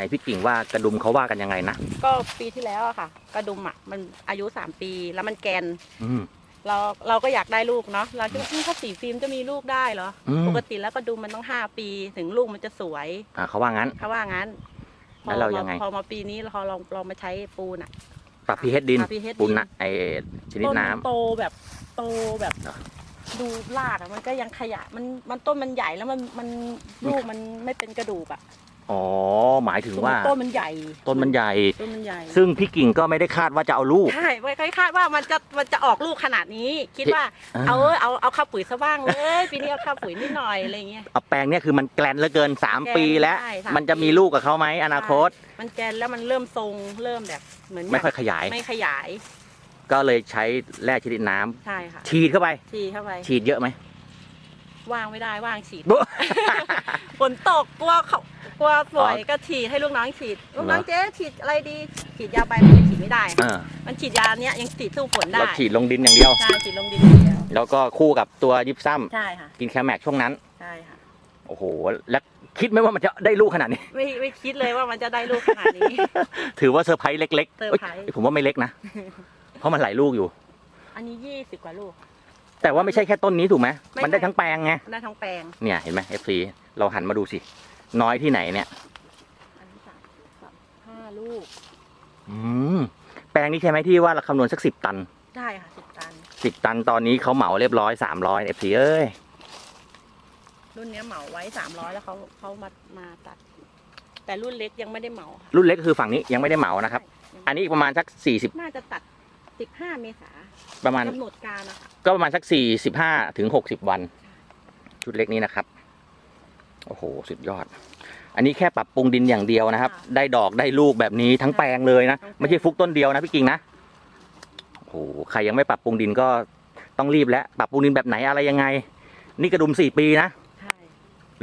นพี่กิ่งว่ากระดุมเขาว่ากันยังไงนะก็ปีที่แล้วอะค่ะ กระดุมอะมันอายุสามปีแล้วมันแกน อืม เราเราก็อยากได้ลูกเนาะเราคิดว่าอืมถ้าสีฟิล์มจะมีลูกได้เหรออืมปกติแล้วกระดุมมันต้องห้าปีถึงลูกมันจะสวยอ่าเขาว่างั้น เขาว่างั้นพอแล้วเรามยังไง พอมาปีนี้เราลองลองมาใช้ปูนอะปรับพีเฮดดินปรับ pH ปูนดิน นะไอชนิดต้นน้ำ มันโตแบบโตแบบเหรอ ดูรากอะมันก็ยังขยะมันมันต้นมันใหญ่แล้วมันมันลูกมันไม่เป็นกระดูกอะ อ๋อ หมายถึงว่าต้นมันใหญ่ ต้นมันใหญ่ ต้นมันใหญ่ ซึ่งพี่กิ่งก็ไม่ได้คาดว่าจะเอาลูก ใช่ไม่คาดว่ามันจะมันจะออกลูกขนาดนี้ คิดว่าอ่า เอาเออเอาเอาข้าวปุ๋ยซะบ้างเลยปีนี้เอาข้าวปุ๋ยนิดหน่อยอะไรเงี้ยเอาแปลงเนี่ยคือมันแกลนเหลือเกิน 3 ปีแล้วใช่สามมันจะมีลูกกับเขาไหมอนาคต มันแกนแล้วมันเริ่มทรงเริ่มแบบเหมือนไม่ค่อยขยาย ไม่ขยาย ก็เลยใช้แร่ชนิดน้ำใช่ค่ะฉีดเข้าไปฉีดเข้าไปฉีดเยอะไหมว่างไม่ได้ว่างฉีดบุ๊ฝนตกกลัวเขา กลัวป่วยอ๋อก็ฉีดให้ลูกน้องฉีด ลูกน้องเหรอเจ๊ฉีดอะไรดี ฉีดยาใบมันยังฉีดไม่ได้เออมันฉีดยาเนี้ยยังฉีดสู้ฝนได้เราฉีดลงดินอย่างเดียว ใช่ฉีดลงดินอย่างเดียวแล้วก็คู่กับตัวยิปซัมใช่ค่ะ กินแคลแม็กช่วงนั้น ใช่ค่ะ โอ้โห แล้วคิดไหมว่ามันจะได้ลูกขนาดนี้ ไม่ไม่คิดเลยว่ามันจะได้ลูกขนาดนี้ ถือว่าเซอร์ไพรส์เล็กๆเซอร์ไพรส์เอ้ยผมว่าไม่เล็กนะ เพราะมันหลายลูกอยู่ อันนี้ยี่สิบกว่าลูก แต่ว่าไม่ใช่แค่ต้นนี้ถูกไหม ไม่มันได้ใช่ ทั้งแปลงไง ได้ทั้งแปลง เนี่ยเห็นไหม FC เราหันมาดูสิ น้อยที่ไหนเนี่ย อันนี้สามสามห้าลูก อืมแปลงนี้ใช่ไหมที่ว่าเราคำนวณสักสิบตันได้ค่ะสิบตัน สิบตันตอนนี้เขาเหมาเรียบร้อยสามร้อย FC เอ้ยรุ่นเนี้ยเหมาไว้สามร้อยแล้วเขาเขามามาตัด แต่รุ่นเล็กยังไม่ได้เหมาค่ะรุ่นเล็กก็คือฝั่งนี้ยังไม่ได้เหมานะครับใช่อันนี้ประมาณสักสี่สิบน่าจะตัดสิบห้าเมษาประมาณกำหนดการนะคะก็ประมาณสักสี่สิบห้าถึงหกสิบวัน ชุดเล็กนี้นะครับ โอ้โหสุดยอด อันนี้แค่ปรับปรุงดินอย่างเดียวนะครับ ได้ดอกได้ลูกแบบนี้ทั้งแปลงเลยนะ ไม่ใช่ฟุกต้นเดียวนะพี่กิ่งนะโอ้โหใครยังไม่ปรับปรุงดินก็ต้องรีบแล้ว ปรับปรุงดินแบบไหนอะไรยังไง นี่กระดุมสี่ปีนะใช่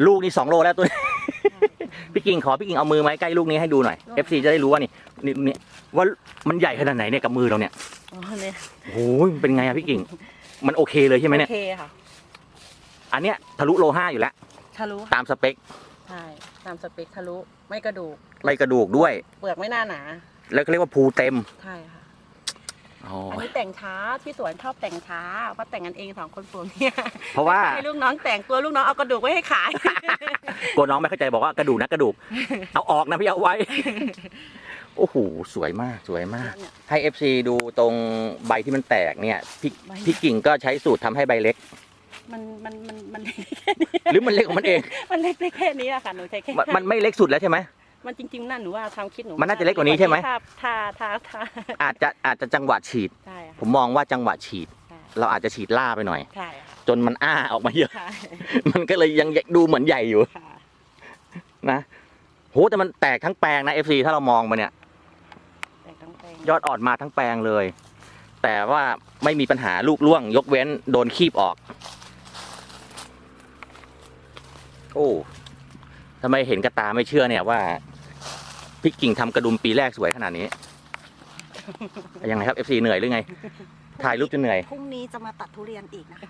ลูกนี่สองโลแล้วตัวนี้พี่กิ่งขอพี่กิ่งเอามือมาใกล้ลูกนี้ให้ดูหน่อย FC จะได้รู้ว่านี่นี่นี่ว่ามันใหญ่ขนาดไหนเนี่ยกับมือเราเนี่ยอ๋อเนี่ยโอ้โหมันเป็นไงอะพี่กิ่ง มันโอเคเลยใช่ไหมเนี่ยโอเคค่ะ อันเนี้ยทะลุโลห้าอยู่แล้ว ทะลุตามสเปค ใช่ตามสเปคทะลุไม่กระดูก ไม่กระดูกด้วย เปลือกไม่หน้าหนา แล้วก็เรียกว่าภูเต็มใช่ค่ะ อ๋อ อันนี้แต่งช้าที่สวนชอบแต่งช้าเพราะแต่งกันเองสองคนผัวเมียเพราะว่า ให้ลูกน้องแต่งตัวลูกน้องเอากระดูกไว้ให้ขาย กลัวน้องไม่เข้าใจบอกว่ากระดูกนะกระดูก เอาออกนะพี่เอาไว้ โอ้โห สวยมากสวยมาก เนี่ย ให้ FC ดูตรงใบที่มันแตกเนี่ย พี่ใบพี่กิ่งก็ใช้สูตรทำให้ใบเล็ก มันมันมันมันเล็กหรือมันเล็กของมันเอง มันเล็กได้แค่นี้อะค่ะหนูใช้แค่มันมันไม่เล็กสุดแล้วใช่ไหม มันจริงๆนั่นหนูว่าความคิดหนูมันน่าจะเล็กกว่านี้ใช่ไหมถ้าถ้าถ้าถ้าอาจจะอาจจะจังหวะฉีด ใช่ค่ะผมมองว่าจังหวะฉีดใช่เราอาจจะฉีดล่าไปหน่อย ใช่ค่ะจนมันอ้าออกมาเยอะ ใช่มันก็เลยยังดูเหมือนใหญ่อยู่ค่ะ นะโหแต่มันแตกทั้งแปลงนะ FC ถ้าเรามองมาเนี่ย แต่ต้องแต่งยอดอ่อนมาทั้งแปลงเลย แต่ว่าไม่มีปัญหาลูกร่วง ยกเว้นโดนคีบออก โอ้ทำไมเห็นกระตาไม่เชื่อเนี่ยว่าพี่กิ่งทำกระดุมปีแรกสวยขนาดนี้ ยังไงครับ FC เหนื่อยหรือไง ถ่ายรูปจะเหนื่อย พรุ่งนี้จะมาตัดทุเรียนอีกนะคะ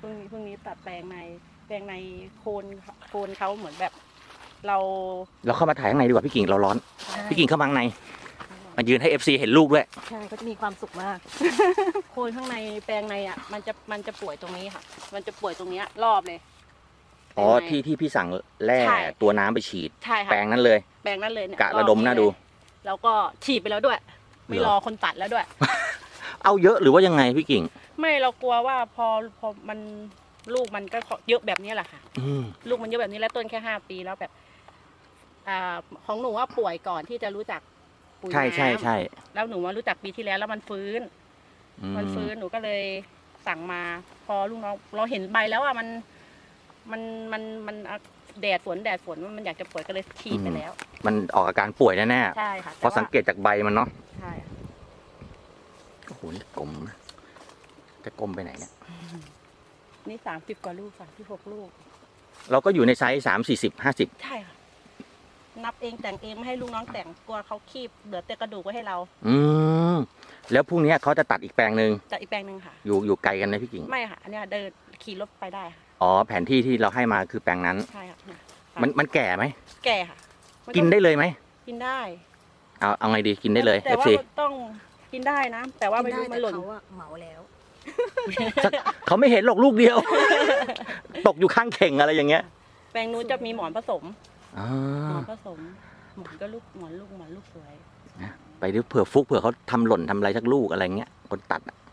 พรุ่งนี้พรุ่งนี้ตัดแปลงในแปลงในโคนโคนเขาเหมือนแบบ เราเราเข้ามาถ่ายข้างในดีกว่าพี่กิ่งเราร้อน พี่กิ่งเข้ามาข้างในมายืนให้ FC เห็นลูกด้วย ใช่ก็จะมีความสุขมาก โคนข้างในแปลงในอะ มันจะมันจะป่วยตรงนี้ค่ะ มันจะป่วยตรงเนี้ยรอบเลย อ๋อแปลงในที่ที่พี่สั่งแร่ใช่ตัวน้ำไปฉีด ใช่ค่ะแปลงนั้นเลย แปลงนั้นเลยเนี่ยกะระดมรอบน่าดูเลยแล้วก็ฉีดไปแล้วด้วย ไม่เหรอรอคนตัดแล้วด้วย เอาเยอะหรือว่ายังไงพี่กิ่ง ไม่เรากลัวว่าพอพอมันลูกมันก็เยอะแบบนี้แหละค่ะอืมลูกมันเยอะแบบนี้แล้วต้นแค่ห้าปีแล้วแบบอ่าของหนูว่าป่วยก่อนที่จะรู้จักปุ๋ยใช่ใช่น้ำใช่แล้วหนูมารู้จักปีที่แล้วแล้วมันฟื้นอืมันฟื้นหนูก็เลยสั่งมา พอลูกน้องเราเห็นใบแล้วอะมัน มันมันมันอะแดดฝนแดดฝนมันอยากจะป่วยก็เลยฉีดไปแล้ว มันออกอาการป่วยแน่ใช่ค่ะๆเพราะสังเกตจากใบมันเนาะใช่ค่ะโอ้โหนี่กลมนะจะกลมไปไหนเนี่ย นี่สามสิบกว่าลูกสามสิบหกลูก เราก็อยู่ในไซส์สามสี่สิบห้าสิบใช่ค่ะ นับเองแต่งเองไม่ให้ลูกน้องแต่งกลัวเขาคีบเหลือแต่กระดูกไว้ให้เรา อืมแล้วพรุ่งนี้เขาจะตัดอีกแปลงหนึ่งแต่อีกแปลงหนึ่งค่ะ อยู่อยู่ไกลกันนะพี่กิ่ง ไม่ค่ะ อันเนี้ยเดินขี่รถไปได้ค่ะ อ๋อแผนที่ที่เราให้มาคือแปลงนั้น ใช่ค่ะมันมันแก่ไหมแก่ค่ะมักินได้เลยไหมกินได้เอาเอาไงดีกินได้เลยแต่ว่า FC ต้องกินได้นะ แต่ว่าไม่รู้กิมันได้หล่นแต่เขาอะเหมาแล้ว เขาไม่เห็นหรอกลูกเดียว ตกอยู่ข้างเข่งอะไรอย่างเงี้ยแปลงนู้นจะมีหมอนผสม อ่หมอา นผสม หมอนก็ลูกหมอนลูกหมอนลูกสวย ไปดูเผื่อฟุกเผื่อเขาทำหล่นทำอะไรสักลูกอะไรเงี้ยคนตัดอะนะครับ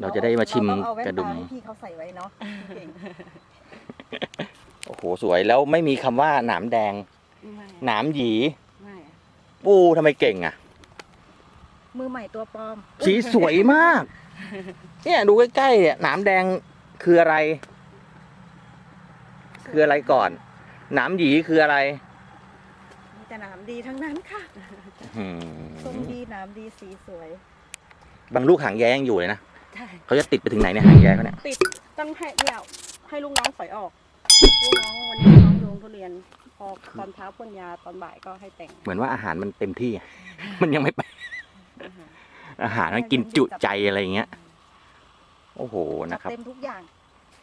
เราจะได้มาชิมเรต้องเอาแว่นกระดุม ตาให้พี่เขาใส่ไว้เนาะเก่งโอ้โหสวยแล้วไม่มีคำว่าหนามแดง ไม่หนามหยีไม่ปูทำไมเก่งอะ มือใหม่ตัวปลอมสีสวยมาก เนี่ยดูใกล้ๆเนี่ยหนามแดงคืออะไร คืออะไรก่อน หนามหยีคืออะไรมีแต่หนามดีทั้งนั้นค่ะอืทรงมดีหนามดีสีสวย บางลูกหางแย้ยังอยู่เลยนะ ใช่เขาจะติดไปถึงไหนเนี่ยหางแย้เขาเนี่ยติดต้องให้เนี่ยให้ลูกน้องฝอยออก ลูกน้องวันนี้ลูกน้องโยงทุเรียน พอตอนเช้าพ่นยาตอนบ่ายก็ให้แต่งเหมือนว่าอาหารมันเต็มที่มันยังไม่ไป อาหารอาหารมันกินจุใจอะไรอย่างเงี้ย โอ้โหนะครับ เต็มทุกอย่าง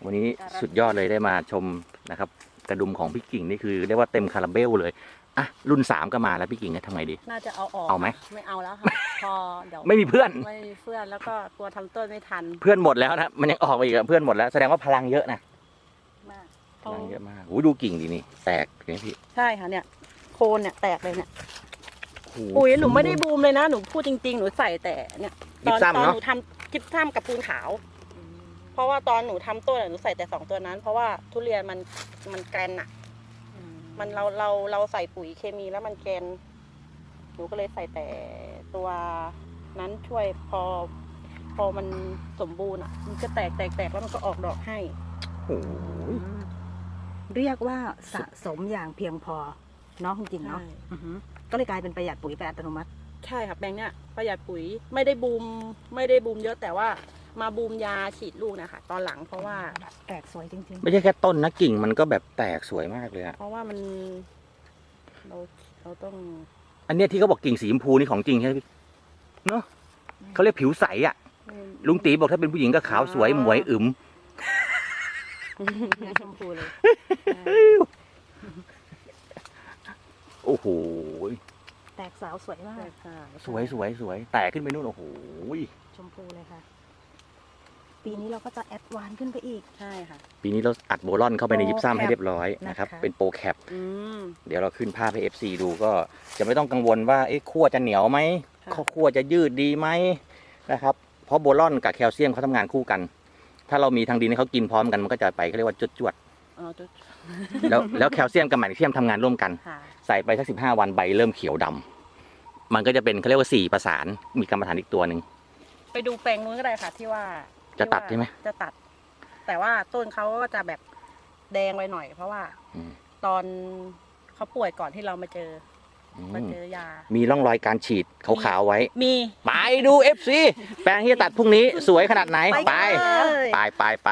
วันนี้สุดยอดเลยได้มาชมนะครับ กระดุมของพี่กิ่งนี่คือเรียกว่าเต็มคาราเบลเลย อะรุ่นสามก็มาแล้วพี่กิ่งจะทำไงดี น่าจะเอาออกเอาไหม ไม่เอาแล้วค่ะ พอเดี๋ยวไม่มีเพื่อน ไม่มีเพื่อนแล้วก็กลัวทำต้นไม่ทันเพื่อนหมดแล้วนะมันยังออกมาอีกอะเพื่อนหมดแล้วแสดงว่าพลังเยอะนะมากพลังเยอะมากโอ้ยดูกิ่งดีนี่แตกเห็นไหมพี่ใช่ค่ะเนี่ย โคนเนี่ยแตกเลยเนี่ยโโปุ๋ยหนูไม่ได้บูมเลยนะหนูพูดจริง ๆ หนูใส่แต่เนี่ยตอนยิบซ้ำตอนเนอะหนูทำกิบซ้ำกับปูนขาว เพราะว่าตอนหนูทำต้นอะหนูใส่แต่สองตัวนั้น เพราะว่าทุเรียนมันมันแกรนอะ มันเราเราเราใส่ปุ๋ยเคมีแล้วมันแกรนหนูก็เลยใส่แต่ตัวนั้นช่วยพอ พอมันสมบูรณ์อะมันก็แตกแตกแตกแล้วมันก็ออกดอกให้ โอ้โหเรียกว่าสะสมอย่างเพียงพอเนาะจริงๆเนาะใช่ อือหือก็เลยกลายเป็นประหยัดปุ๋ยไปอัตโนมัติ ใช่ค่ะแปลงเนี้ยประหยัดปุ๋ยไม่ได้บูมไม่ได้บูมเยอะแต่ว่า มาบูมยาฉีดลูกนะคะ ตอนหลังเพราะว่า แตกสวยจริงไม่ใช่แค่ต้นนะกิ่งมันก็แบบแตกสวยมากเลยอะเพราะว่ามันเราเราต้องอันเนี้ยที่เขาบอกกิ่งสีชมพูนี่ของจริงใช่ไหมพี่เนาะเขาเรียกผิวใสอะลุงตีบอกถ้าเป็นผู้หญิงก็ขาวสวยหมวยอึมๆเนื้อชมพูเลยโอ้โหแตกสาวสวยมากสวยสวยสวยแตกขึ้นไปนู่นโอ้โหชมพูเลยค่ะ ปีนี้เราก็จะแอดวานซ์ขึ้นไปอีก ใช่ค่ะ ปีนี้เราอัดโบลอนเข้าไปในโปรยิปซัมแคปให้เรียบร้อยนะครับ นะคะ เป็นโปรแคป อืม เดี๋ยวเราขึ้นภาพให้ FC ดูก็จะไม่ต้องกังวลว่าเอ๊ะขั้วจะเหนียวไหมค่ะข้าวขั้วจะยืดดีไหมนะครับ เพราะโบลอนกับแคลเซียมเขาทำงานคู่กัน ถ้าเรามีทางดินให้เขากินพร้อมกันมันก็จะไปเขาเรียกว่าจวดจวดเออจุดๆแล้วแล้วแคลเซียมกับแมกนีเซียมทำงานร่วมกัน ค่ะใส่ไปสักสิบห้าวันใบเริ่มเขียวดำมันก็จะเป็นเขาเรียกว่าสี่ประสานมีกรรมฐานอีกตัวหนึ่งไปดูแปลงนู้นก็ได้ค่ะที่ว่า จะตัดที่ว่าใช่ไหมจะตัด แต่ว่าต้นเขาก็จะแบบแดงไปหน่อย เพราะว่าอืมตอนเขาป่วยก่อนที่เรามาเจออือมามเจอยา มีร่องรอยการฉีดขาวๆไว้ มีไปดู FC แปลงที่จะตัดพรุ่งนี้สวยขนาดไหน ไปเลย ไปไปไป